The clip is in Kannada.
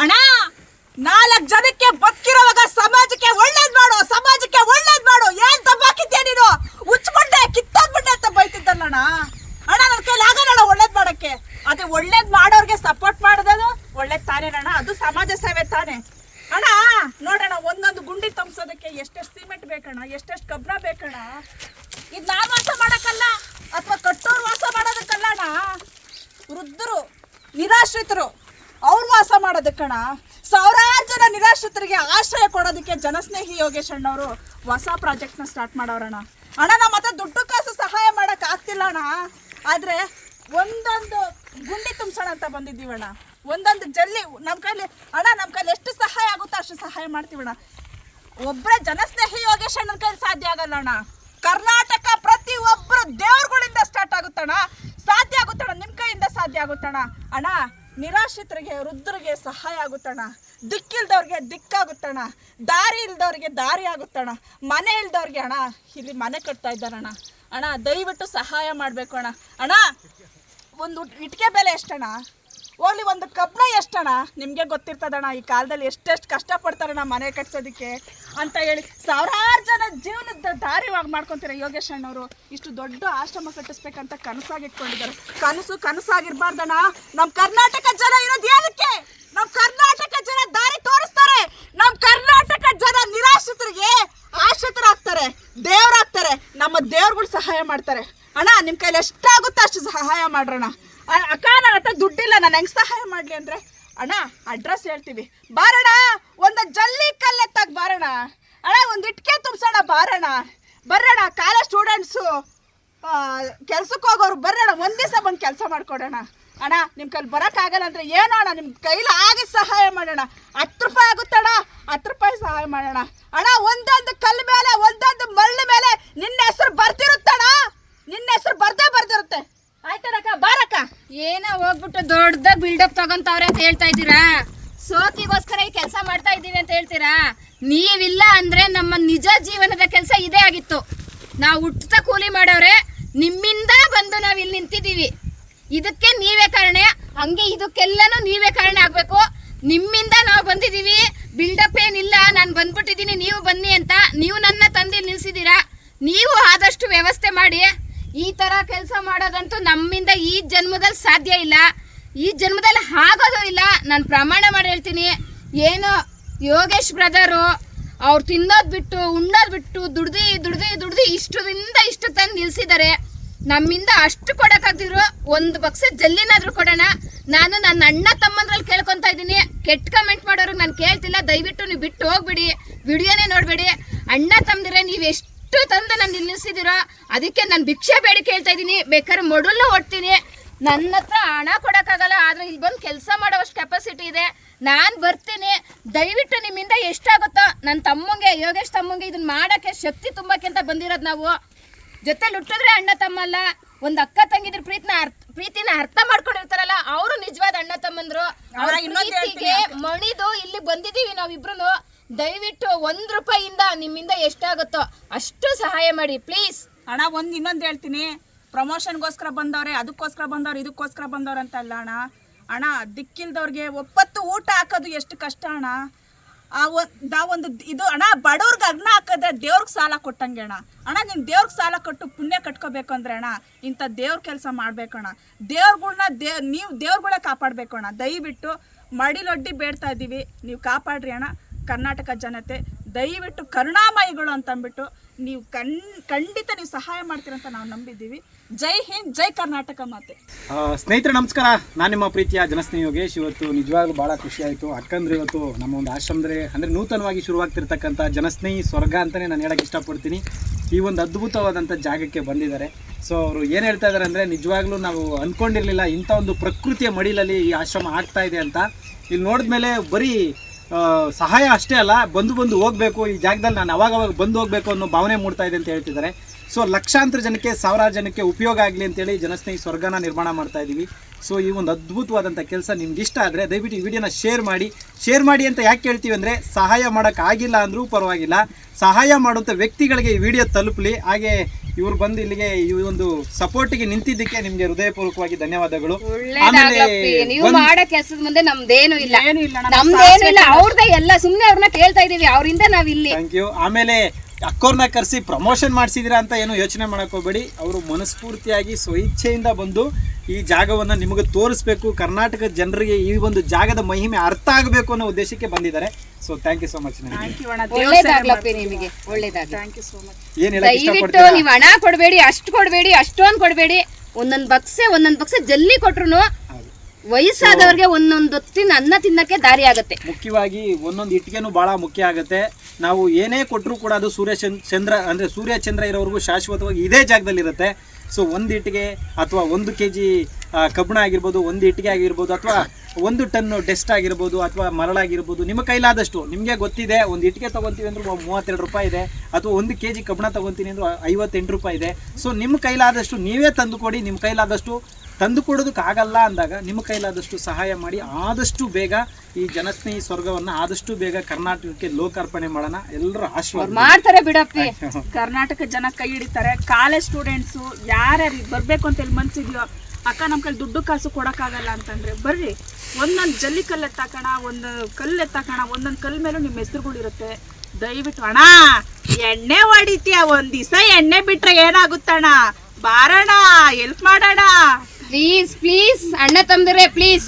ಅಣ್ಣ, ನಾಲ್ಕು ಜನಕ್ಕೆ ಬದುಕಿರೋವಾಗ ಸಮಾಜಕ್ಕೆ ಒಳ್ಳೇದ್ ಮಾಡು, ಸಮಾಜಕ್ಕೆ ಒಳ್ಳೇದ್ ಮಾಡು. ಏನ್ ತಪ್ಪಾಕಿದ್ಯಾ ನೀನು? ಉಚ್ಬಿಟ್ಟೆ ಕಿತ್ತೋಗ್ಬಿಟ್ಟೆ ಅಂತ ಬೈತಿದ್ದಲ್ಲ ಅಣ್ಣ. ನನ್ನ ಕೈಲಿ ಆಗಲ್ಲ ಒಳ್ಳೇದ್ ಮಾಡಕ್ಕೆ. ಅದೇ ಒಳ್ಳೇದ್ ಮಾಡೋರ್ಗೆ ಸಪೋರ್ಟ್ ಮಾಡೋದು ಒಳ್ಳೇದ್ ತಾನೇನಣ್ಣ ಅದು ಸಮಾಜ ಸೇವೆ ತಾನೇ. ಅಣ್ಣ ನೋಡೋಣ ಒಂದೊಂದು ಗುಂಡಿ ತಂಬಿಸೋದಕ್ಕೆ ಎಷ್ಟೆಷ್ಟು ಸಿಮೆಂಟ್ ಬೇಕಣ್ಣ? ಎಷ್ಟೆಷ್ಟು ಕಬ್ಬಣ ಬೇಕಣ್ಣ? ಇದು ನಾನು ವಾಸ ಮಾಡೋಕ್ಕಲ್ಲ, ಅಥವಾ ಕಟ್ಟೋರು ವಾಸ ಮಾಡೋದಕ್ಕಲ್ಲ ಅಣ್ಣ. ವೃದ್ಧರು, ನಿರಾಶ್ರಿತರು. ಅವ್ರು ವಾಸ ಮಾಡೋದಕ್ಕಣ ಸಾವಿರಾರು ಜನ ನಿರಾಶ್ರಿತರಿಗೆ ಆಶ್ರಯ ಕೊಡೋದಕ್ಕೆ ಜನಸ್ನೇಹಿ ಯೋಗೇಶ್ ಅಣ್ಣವರು ಹೊಸ ಪ್ರಾಜೆಕ್ಟ್ನ ಸ್ಟಾರ್ಟ್ ಮಾಡೋರಣ ಅಣ್ಣ ನಮ್ಮ ಹತ್ರ ದುಡ್ಡು ಕಾಸು ಸಹಾಯ ಮಾಡಕ್ ಆಗ್ತಿಲ್ಲ ಅಣ್ಣ. ಆದ್ರೆ ಒಂದೊಂದು ಗುಂಡಿ ತುಂಬಿಸೋಣ ಅಂತ ಬಂದಿದ್ದೀವಣ್ಣ. ಒಂದೊಂದು ಜಲ್ಲಿ ನಮ್ಮ ಕೈಲಿ, ಅಣ್ಣ ನಮ್ಮ ಕೈಲಿ ಎಷ್ಟು ಸಹಾಯ ಆಗುತ್ತೋ ಅಷ್ಟು ಸಹಾಯ ಮಾಡ್ತೀವಣ್ಣ. ಒಬ್ಬರೇ ಜನಸ್ನೇಹಿ ಯೋಗೇಶ್ ಅಣ್ಣನ ಕೈಲಿ ಸಾಧ್ಯ ಆಗಲ್ಲ ಅಣ್ಣ. ಕರ್ನಾಟಕ ಪ್ರತಿ ಒಬ್ಬರು ದೇವ್ರುಗಳಿಂದ ಸ್ಟಾರ್ಟ್ ಆಗುತ್ತಣ್ಣ. ಸಾಧ್ಯ ಆಗುತ್ತಣ್ಣ ನಿಮ್ಮ ಕೈಯಿಂದ ಸಾಧ್ಯ ಆಗುತ್ತಣ್ಣ. ಅಣ್ಣ ನಿರಾಶ್ರಿತರಿಗೆ, ವೃದ್ಧರಿಗೆ ಸಹಾಯ ಆಗುತ್ತಣ್ಣ. ದಿಕ್ಕಿಲ್ದವ್ರಿಗೆ ದಿಕ್ಕಾಗುತ್ತಣ್ಣ. ದಾರಿ ಇಲ್ದವ್ರಿಗೆ ದಾರಿ ಆಗುತ್ತಣ್ಣ. ಮನೆ ಇಲ್ದವ್ರಿಗೆ ಅಣ್ಣ, ಇಲ್ಲಿ ಮನೆ ಕಟ್ತಾ ಇದ್ದಾರಣ್ಣ. ಅಣ್ಣ, ದಯವಿಟ್ಟು ಸಹಾಯ ಮಾಡಬೇಕು ಅಣ್ಣ. ಅಣ್ಣ, ಒಂದು ಇಟ್ಟಿಗೆ ಬೆಲೆ ಎಷ್ಟಣ್ಣ? ಹೋಗ್ಲಿ ಒಂದು ಕಬ್ಬನ ಎಷ್ಟಣ? ನಿಮಗೆ ಗೊತ್ತಿರ್ತದಣ್ಣ, ಈ ಕಾಲದಲ್ಲಿ ಎಷ್ಟೆಷ್ಟು ಕಷ್ಟಪಡ್ತಾರಣ್ಣ ಮನೆ ಕಟ್ಸೋದಕ್ಕೆ ಅಂತ ಹೇಳಿ ಸಾವಿರಾರು ಜನ ಜೀವನದ ದಾರಿ ಮಾಡ್ಕೊತೀರ ಯೋಗೇಶ್ ಅಣ್ಣವರು. ಇಷ್ಟು ದೊಡ್ಡ ಆಶ್ರಮ ಕಟ್ಟಿಸ್ಬೇಕಂತ ಕನಸಾಗಿ ಇಟ್ಕೊಂಡಿದ್ದಾರೆ. ಕನಸು ಕನಸಾಗಿರ್ಬಾರ್ದಣ್ಣ. ನಮ್ಮ ಕರ್ನಾಟಕ ಜನ ಇರೋದು ಏನಕ್ಕೆ ನಮ್ಮ ಕರ್ನಾಟಕ ಜನ ದಾರಿ ತೋರಿಸ್ತಾರೆ. ನಮ್ಮ ಕರ್ನಾಟಕ ಜನ ನಿರಾಶ್ರಿತರಿಗೆ ಆಶ್ರಿತರಾಗ್ತಾರೆ, ದೇವರಾಗ್ತಾರೆ. ನಮ್ಮ ದೇವ್ರುಗಳು ಸಹಾಯ ಮಾಡ್ತಾರೆ. ಅಣ್ಣ ನಿಮ್ಮ ಕೈಲಿ ಎಷ್ಟಾಗುತ್ತೋ ಅಷ್ಟು ಸಹಾಯ ಮಾಡ್ರಣ್ಣ. ಅಕ್ಕ ನನ್ನ ಹತ್ರ ದುಡ್ಡಿಲ್ಲ, ನಾನು ಹೆಂಗ್ ಸಹಾಯ ಮಾಡ್ಲಿ ಅಂದ್ರೆ? ಅಣ್ಣ ಅಡ್ರೆಸ್ ಹೇಳ್ತೀವಿ. ಬಾರಣ ಒಂದು ಜಲ್ಲಿ ಕಲ್ಲೆತ್ತಾಗ ಬಾರಣ ಅಣ್ಣ, ಒಂದು ಇಟ್ಕೆ ತುಂಬಿಸೋಣ ಬಾರಣ ಬರ್ರಣ ಕಾಲೇಜ್ ಸ್ಟೂಡೆಂಟ್ಸು ಕೆಲ್ಸಕ್ಕೆ ಹೋಗೋರು ಬರೋಣ ಒಂದ್ ದಿವಸ ಬಂದು ಕೆಲಸ ಮಾಡ್ಕೊಡೋಣ. ಅಣ್ಣ ನಿಮ್ಮ ಕೈಲಿ ಬರೋಕ್ಕಾಗಲ್ಲ ಅಂದ್ರೆ ಏನೋ ಅಣ್ಣ ನಿಮ್ಮ ಕೈಲಿ ಆಗಿ ಸಹಾಯ ಮಾಡೋಣ. ಹತ್ತು ರೂಪಾಯಿ ಆಗುತ್ತಣ್ಣ ಹತ್ತು ರೂಪಾಯಿ ಸಹಾಯ ಮಾಡೋಣ. ಅಣ್ಣ, ಒಂದೊಂದು ಕಲ್ಲು ಮೇಲೆ, ಒಂದೊಂದು ಮಳ್ಳು ಮೇಲೆ ನಿನ್ನ ಹೆಸರು ಬರ್ತಿರುತ್ತಣ್ಣ ನಿನ್ನ ಹೆಸರು ಬರ್ದೇ ಬರ್ದಿರುತ್ತೆ. ಆಯ್ತಣ್ಣ ಏನ ಹೋಗ್ಬಿಟ್ಟು ದೊಡ್ಡದಾಗ ಬಿಲ್ಡಪ್ ತಗೊಂತವ್ರೆ ಅಂತ ಹೇಳ್ತಾ ಇದ್ದೀರಾ? ಸೋಕಿಗೋಸ್ಕರ ಈ ಕೆಲಸ ಮಾಡ್ತಾ ಇದ್ದೀವಿ ಅಂತ ಹೇಳ್ತೀರಾ? ನೀವಿಲ್ಲ ಅಂದ್ರೆ ನಮ್ಮ ನಿಜ ಜೀವನದ ಕೆಲಸ ಇದೇ ಆಗಿತ್ತು. ನಾವು ಹುಟ್ಟದ ಕೂಲಿ ಮಾಡೋರೆ, ನಿಮ್ಮಿಂದ ಬಂದು ನಾವು ಇಲ್ಲಿ ನಿಂತಿದ್ದೀವಿ. ಇದಕ್ಕೆ ನೀವೇ ಕಾರಣ. ಹಂಗೆ ಇದಕ್ಕೆಲ್ಲನೂ ನೀವೇ ಕಾರಣ ಆಗ್ಬೇಕು. ನಿಮ್ಮಿಂದ ನಾವು ಬಂದಿದ್ದೀವಿ. ಬಿಲ್ಡಪ್ ಏನಿಲ್ಲ, ನಾನು ಬಂದ್ಬಿಟ್ಟಿದ್ದೀನಿ, ನೀವು ಬನ್ನಿ ಅಂತ. ನೀವು ನನ್ನ ತಂದೆ ನಿಲ್ಸಿದ್ದೀರಾ? ನೀವು ಆದಷ್ಟು ವ್ಯವಸ್ಥೆ ಮಾಡಿ. ಈ ತರ ಕೆಲಸ ಮಾಡೋದಂತೂ ನಮ್ಮಿಂದ ಈ ಜನ್ಮದಲ್ಲಿ ಸಾಧ್ಯ ಇಲ್ಲ. ಈ ಜನ್ಮದಲ್ಲಿ ಆಗೋದು ಇಲ್ಲ. ನಾನು ಪ್ರಮಾಣ ಮಾಡಿ ಹೇಳ್ತೀನಿ. ಏನು ಯೋಗೇಶ್ ಬ್ರದರು ಅವ್ರು ತಿನ್ನೋದು ಬಿಟ್ಟು ಉಣ್ಣೋದು ಬಿಟ್ಟು, ದುಡ್ದು ದುಡ್ದು ದುಡ್ದು ಇಷ್ಟದಿಂದ ಇಷ್ಟು ತಂದು ನಿಲ್ಸಿದ್ದಾರೆ. ನಮ್ಮಿಂದ ಅಷ್ಟು ಕೊಡಕ್ಕಾಗ್ದಿದ್ರು ಒಂದು ಬಕ್ಸ ಜಲ್ಲಿನಾದ್ರೂ ಕೊಡೋಣ. ನಾನು ನನ್ನ ಅಣ್ಣ ತಮ್ಮಂದ್ರಲ್ಲಿ ಕೇಳ್ಕೊತಾ ಇದ್ದೀನಿ. ಕೆಟ್ಟ ಕಮೆಂಟ್ ಮಾಡೋರು ನಾನು ಕೇಳ್ತಿಲ್ಲ. ದಯವಿಟ್ಟು ನೀವು ಬಿಟ್ಟು ಹೋಗ್ಬಿಡಿ. ವಿಡಿಯೋನೇ ನೋಡಬೇಡಿ. ಅಣ್ಣ ತಮ್ಮದಿರ ನೀವು ಎಷ್ಟು ತಂದು ನಾನು ನಿಲ್ಲಿಸಿದಿರೋ ಅದಕ್ಕೆ ನಾನು ಭಿಕ್ಷೆ ಬೇಡಿ ಕೇಳ್ತಾ ಇದ್ದೀನಿ. ಬೇಕಾದ್ರೆ ಮೊಡಲ್ನ ಹೊಡ್ತೀನಿ. ನನ್ನ ಹತ್ರ ಹಣ ಕೊಡೋಕ್ಕಾಗಲ್ಲ ಆದರೆ ಇಲ್ಲಿ ಬಂದು ಕೆಲಸ ಮಾಡೋವಷ್ಟು ಕೆಪಾಸಿಟಿ ಇದೆ. ನಾನು ಬರ್ತೀನಿ. ದಯವಿಟ್ಟು ನಿಮ್ಮಿಂದ ಎಷ್ಟಾಗುತ್ತೋ ನನ್ನ ತಮ್ಮಂಗೆ ಯೋಗೇಶ್ ತಮ್ಮಂಗೆ ಇದನ್ನ ಮಾಡೋಕ್ಕೆ ಶಕ್ತಿ ತುಂಬಕ್ಕೆ ಅಂತ ಬಂದಿರೋದು ನಾವು. ಜೊತೆ ಹುಟ್ಟಿದ್ರೆ ಅಣ್ಣ ತಮ್ಮಲ್ಲ ಒಂದು ಅಕ್ಕ ತಂಗಿದ್ರು ಪ್ರೀತಿನ ಅರ್ಥ ಪ್ರೀತಿನ ಅರ್ಥ ಮಾಡ್ಕೊಂಡಿರ್ತಾರಲ್ಲ ಅವರು ನಿಜವಾದ ಅಣ್ಣ ತಮ್ಮಂದ್ರು. ಅವ್ರ ಮಣಿದು ಇಲ್ಲಿ ಬಂದಿದ್ದೀವಿ ನಾವಿಬ್ರು ದಯವಿಟ್ಟು ಒಂದ್ ರೂಪಾಯಿಯಿಂದ ನಿಮ್ಮಿಂದ ಎಷ್ಟಾಗುತ್ತೋ ಅಷ್ಟು ಸಹಾಯ ಮಾಡಿ ಪ್ಲೀಸ್ ಅಣ್ಣ, ಒಂದು ಇನ್ನೊಂದು ಹೇಳ್ತೀನಿ. ಪ್ರಮೋಷನ್ಗೋಸ್ಕರ ಬಂದವ್ರೆ, ಅದಕ್ಕೋಸ್ಕರ ಬಂದವ್ರು, ಇದಕ್ಕೋಸ್ಕರ ಬಂದವ್ರು ಅಂತ ಅಲ್ಲ ಅಣ್ಣ. ಅಣ್ಣ, ದಿಕ್ಕಿಲ್ದವ್ರಿಗೆ ಒಪ್ಪತ್ತು ಊಟ ಹಾಕೋದು ಎಷ್ಟು ಕಷ್ಟ ಅಣ್ಣ. ಆ ಒಂದ್ ಒಂದು ಇದು ಅಣ್ಣ, ಬಡವ್ರಿಗೆ ಅಗ್ನ ಹಾಕಿದ್ರೆ ದೇವ್ರಿಗೆ ಸಾಲ ಕೊಟ್ಟಂಗೆ ಅಣ್ಣ. ಅಣ್ಣ, ನೀನು ದೇವ್ರಿಗೆ ಸಾಲ ಕೊಟ್ಟು ಪುಣ್ಯ ಕಟ್ಕೋಬೇಕು ಅಂದ್ರೆ ಅಣ್ಣ, ಇಂಥ ದೇವ್ರ ಕೆಲಸ ಮಾಡ್ಬೇಕಣ್ಣ ದೇವ್ರಗಳನ್ನ ದೇವ್ ನೀವು ದೇವ್ರಗಳೇ ಕಾಪಾಡಬೇಕು ಅಣ್ಣ. ದಯವಿಟ್ಟು ಮಡಿಲೊಡ್ಡಿ ಬೇಡ್ತಾ ಇದ್ದೀವಿ ನೀವು ಕಾಪಾಡ್ರಿ ಅಣ್ಣ. ಕರ್ನಾಟಕ ಜನತೆ ದಯವಿಟ್ಟು ಕರುಣಾಮಯಿಗಳು ಅಂತಂದ್ಬಿಟ್ಟು ನೀವು ಕಣ್, ಖಂಡಿತ ನೀವು ಸಹಾಯ ಮಾಡ್ತೀರಂತ ನಾವು ನಂಬಿದ್ದೀವಿ. ಜೈ ಹಿಂದ್, ಜೈ ಕರ್ನಾಟಕ ಮಾತೆ. ಸ್ನೇಹಿತರೆ ನಮಸ್ಕಾರ. ನಾನು ನಿಮ್ಮ ಪ್ರೀತಿಯ ಜನಸ್ನೇಹಿ ಯೋಗೇಶ್ ಇವತ್ತು ನಿಜವಾಗ್ಲೂ ಭಾಳ ಆಯಿತು ಅಕ್ಕಂದ್ರೆ ಇವತ್ತು ನಮ್ಮ ಒಂದು ಆಶ್ರಮದ್ರೆ ಅಂದರೆ ನೂತನವಾಗಿ ಶುರುವಾಗ್ತಿರ್ತಕ್ಕಂಥ ಜನಸ್ನೇಹಿ ಸ್ವರ್ಗ ಅಂತಲೇ ನಾನು ಹೇಳಕ್ಕೆ ಇಷ್ಟಪಡ್ತೀನಿ. ಈ ಒಂದು ಅದ್ಭುತವಾದಂಥ ಜಾಗಕ್ಕೆ ಬಂದಿದ್ದಾರೆ. ಸೊ ಅವರು ಏನು ಹೇಳ್ತಾ ಇದ್ದಾರೆ ಅಂದರೆ ನಿಜವಾಗ್ಲೂ ನಾವು ಅಂದ್ಕೊಂಡಿರಲಿಲ್ಲ ಇಂಥ ಒಂದು ಪ್ರಕೃತಿಯ ಮಡಿಲಲ್ಲಿ ಈ ಆಶ್ರಮ ಆಗ್ತಾ ಇದೆ ಅಂತ. ಇಲ್ಲಿ ನೋಡಿದ್ಮೇಲೆ ಬರೀ ಸಹಾಯ ಅಷ್ಟೇ ಅಲ್ಲ, ಬಂದು ಬಂದು ಹೋಗಬೇಕು, ಈ ಜಾಗದಲ್ಲಿ ನಾನು ಅವಾಗ ಅವಾಗ ಬಂದು ಹೋಗಬೇಕು ಅನ್ನೋ ಭಾವನೆ ಮೂಡ್ತಾ ಇದೆ ಅಂತ ಹೇಳ್ತಿದ್ದಾರೆ. ಸೊ ಲಕ್ಷಾಂತರ ಜನಕ್ಕೆ ಸಾವಿರಾರು ಜನಕ್ಕೆ ಉಪಯೋಗ ಆಗಲಿ ಅಂತೇಳಿ ಜನಸ್ನೇಹಿ ಸ್ವರ್ಗನ ನಿರ್ಮಾಣ ಮಾಡ್ತಾ ಇದ್ದೀವಿ ಸೊ ಈ ಒಂದು ಅದ್ಭುತವಾದಂಥ ಕೆಲಸ ನಿಮ್ಗೆ ಇಷ್ಟ ಆದರೆ ದಯವಿಟ್ಟು ಈ ವಿಡಿಯೋನ ಶೇರ್ ಮಾಡಿ. ಶೇರ್ ಮಾಡಿ ಅಂತ ಯಾಕೆ ಹೇಳ್ತೀವಿ ಅಂದರೆ ಸಹಾಯ ಮಾಡೋಕ್ಕಾಗಿಲ್ಲ ಅಂದರೂ ಪರವಾಗಿಲ್ಲ. ಸಹಾಯ ಮಾಡುವಂಥ ವ್ಯಕ್ತಿಗಳಿಗೆ ಈ ವಿಡಿಯೋ ತಲುಪಲಿ. ಹಾಗೆ ಇವ್ರು ಬಂದು ಇಲ್ಲಿಗೆ ಈ ಒಂದು ಸಪೋರ್ಟಿಗೆ ನಿಂತಿದ್ದಕ್ಕೆ ನಿಮಗೆ ಹೃದಯಪೂರ್ವಕವಾಗಿ ಧನ್ಯವಾದಗಳು. ನೀವು ಒಂದ್- ಮಾಡೋ ಕೆಲ್ಸದ ಮುಂದೆ ನಮ್ದೇನು ಇಲ್ಲ. ಏನು ಇಲ್ಲ ಅಣ್ಣ, ನಮ್ದೇನು ಇಲ್ಲ. ಅವ್ರದ್ದೇ ಎಲ್ಲ ಸುಮ್ಮನೆ ಅವ್ರನ್ನ ಕೇಳ್ತಾ ಇದೀವಿ. ಅವ್ರಿಂದ ನಾವಿಲ್ಲಿ. ಥ್ಯಾಂಕ್ ಯು ಆಮೇಲೆ ಅಕ್ಕೋರ್ನ ಕರೆಸಿ ಪ್ರಮೋಷನ್ ಮಾಡಿಸಿದಿರಾ ಅಂತ ಏನು ಯೋಚನೆ ಮಾಡಕ್ ಹೋಗ್ಬೇಡಿ. ಅವರು ಮನಸ್ಫೂರ್ತಿಯಾಗಿ ಸ್ವಇಚ್ಛೆಯಿಂದ ಬಂದು ಈ ಜಾಗವನ್ನು ನಿಮಗೆ ತೋರಿಸ್ಬೇಕು. ಕರ್ನಾಟಕ ಜನರಿಗೆ ಈ ಒಂದು ಜಾಗದ ಮಹಿಮೆ ಅರ್ಥ ಆಗಬೇಕು ಅನ್ನೋ ಉದ್ದೇಶಕ್ಕೆ ಬಂದಿದ್ದಾರೆ. So thank you so much ನಿಮಗೆ. ಒಳ್ಳೇದಾಗ್ಲಿ. ಥ್ಯಾಂಕ್ ಯು ಸೋ ಮಚ್ ಏನು ಹೇಳಕ್ ದಯವಿಟ್ಟು ಇಷ್ಟಪಡ್ತೀರಾ? ನೀವ್ ಹಣ ಕೊಡಬೇಡಿ ಅಷ್ಟು ಕೊಡಬೇಡಿ ಅಷ್ಟೊಂದು ಕೊಡಬೇಡಿ. ಒಂದೊಂದು ಬಕ್ಸೆ ಒಂದೊಂದು ಬಕ್ಸೆ ಜಲ್ಲಿ ಕೊಟ್ರು. ವಯಸ್ಸಾದವ್ರಿಗೆ ಒಂದೊಂದು ಹೊತ್ತಿನ ಅನ್ನ ತಿನ್ನಕ್ಕೆ ದಾರಿ ಆಗುತ್ತೆ. ಮುಖ್ಯವಾಗಿ ಒಂದೊಂದು ಇಟ್ಟಿಗೆನು ಬಹಳ ಮುಖ್ಯ ಆಗುತ್ತೆ. ನಾವು ಏನೇ ಕೊಟ್ಟರು ಕೂಡ ಅದು ಸೂರ್ಯ ಚಂದ್- ಚಂದ್ರ ಅಂದ್ರೆ ಸೂರ್ಯ ಚಂದ್ರ ಇರೋವರೆಗೂ ಶಾಶ್ವತವಾಗಿ ಇದೇ ಜಾಗದಲ್ಲಿರುತ್ತೆ. ಸೊ ಒಂದು ಇಟ್ಟಿಗೆ ಅಥವಾ ಒಂದು ಕೆ ಜಿ ಕಬ್ಬಣ ಆಗಿರ್ಬೋದು, ಒಂದು ಇಟ್ಟಿಗೆ ಆಗಿರ್ಬೋದು ಅಥವಾ ಒಂದು ಟನ್ನು ಡೆಸ್ಟ್ ಆಗಿರ್ಬೋದು ಅಥವಾ ಮರಳಾಗಿರ್ಬೋದು ನಿಮ್ಮ ಕೈಲಾದಷ್ಟು. ನಿಮಗೆ ಗೊತ್ತಿದೆ, ಒಂದು ಇಟ್ಟಿಗೆ ತೊಗೊತೀವಿ ಅಂದ್ರೆ ಮೂವತ್ತೆರಡು ರೂಪಾಯಿ ಇದೆ. ಅಥವಾ ಒಂದು ಕೆ ಜಿ ಕಬ್ಬಣ ತೊಗೊತೀನಿ ಅಂದ್ರೆ ಐವತ್ತೆಂಟು ರೂಪಾಯಿ ಇದೆ. ಸೊ ನಿಮ್ಮ ಕೈಲಾದಷ್ಟು ನೀವೇ ತಂದುಕೊಡಿ, ನಿಮ್ಮ ಕೈಲಾದಷ್ಟು ತಂದು ಕೊಡೋದಕ್ಕಾಗಲ್ಲ ಅಂದಾಗ ನಿಮ್ಮ ಕೈಲಾದಷ್ಟು ಸಹಾಯ ಮಾಡಿ ಆದಷ್ಟು ಬೇಗ ಈ ಜನಸ್ನೇಹಿ ಸ್ವರ್ಗವನ್ನು ಆದಷ್ಟು ಬೇಗ ಕರ್ನಾಟಕಕ್ಕೆ ಲೋಕಾರ್ಪಣೆ ಮಾಡೋಣ. ಎಲ್ಲರೂ ಆಶೀರ್ವಾದ ಮಾಡ್ತಾರೆ ಬಿಡಪ್ಪಿ. ಕರ್ನಾಟಕ ಜನ ಕೈ ಹಿಡಿತಾರೆ. ಕಾಲೇಜ್ ಸ್ಟೂಡೆಂಟ್ಸು ಯಾರ್ಯಾರು ಬರಬೇಕು ಅಂತ ಹೇಳಿ ಮನ್ಸಿದ್ಯೋ ಅಕ್ಕ ನಮ್ಮ ಕೈಲಿ ದುಡ್ಡು ಕಾಸು ಕೊಡೋಕ್ಕಾಗಲ್ಲ ಅಂತಂದ್ರೆ ಬರ್ರಿ. ಒಂದೊಂದು ಜಲ್ಲಿ ಕಲ್ಲು ಎತ್ತಾಕಣ ಒಂದು ಕಲ್ಲು ಎತ್ತಾಕೋಣ ಒಂದೊಂದು ಕಲ್ಲು ಮೇಲೂ ನಿಮ್ಮ ಹೆಸರುಗಳಿರುತ್ತೆ ದಯವಿಟ್ಟು ಅಣ್ಣ ಎಣ್ಣೆ ಹೊಡಿತೀಯ? ಒಂದು ದಿವಸ ಎಣ್ಣೆ ಬಿಟ್ರೆ ಏನಾಗುತ್ತಣ್ಣ? ಬಾರಣ ಹೆಲ್ಪ್ ಮಾಡೋಣ. ಪ್ಲೀಸ್ ಪ್ಲೀಸ್ ಅಣ್ಣ ತಂದ್ರೆ ಪ್ಲೀಸ್